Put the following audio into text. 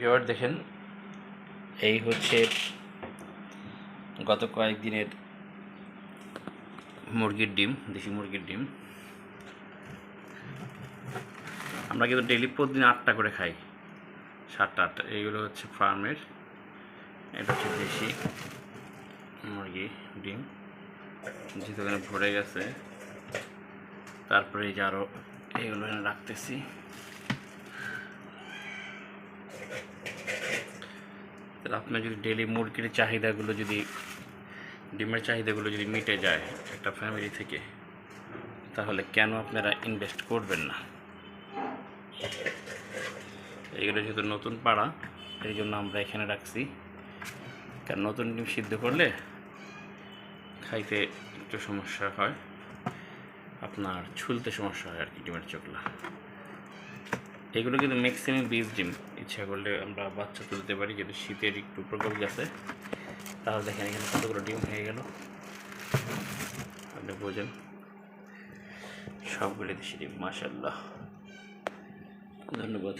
ভিওয়ার দেখেন, এই হচ্ছে গত কয়েকদিনের মুরগির ডিম, দেশি মুরগির ডিম। আমরা কিন্তু ডেলি প্রতিদিন আটটা করে খাই, সাতটা আটটা। এইগুলো হচ্ছে ফার্মের, এটা হচ্ছে দেশি মুরগি ডিম। যেহেতু এখানে ভরে গেছে, তারপরে এই যে আরও এইগুলো এখানে রাখতেছি। তাহলে আপনার যদি ডেলি মুরগির চাহিদাগুলো যদি, ডিমের চাহিদাগুলো যদি মিটে যায় একটা ফ্যামিলি থেকে, তাহলে কেন আপনারা ইনভেস্ট করবেন না? এগুলো যেহেতু নতুন পাড়া, এই জন্য আমরা এখানে রাখছি। কারণ নতুন ডিম সিদ্ধ করলে খাইতে একটু সমস্যা হয়, আপনার ছুলতে সমস্যা হয় আর কি ডিমের চোখলা। এগুলো কিন্তু ম্যাক্সিমাম বীজ ডিম। ইচ্ছা করলে আমরা বাচ্চা তুলতে পারি যেটা শীতের একটু প্রকোপ গেছে। তাহলে দেখেন এখানে কতগুলো ডিম হয়ে গেল। আপনি বোঝেন। সবগুলো দেশি ডিম মাসাল্লাহ ধন্যবাদ।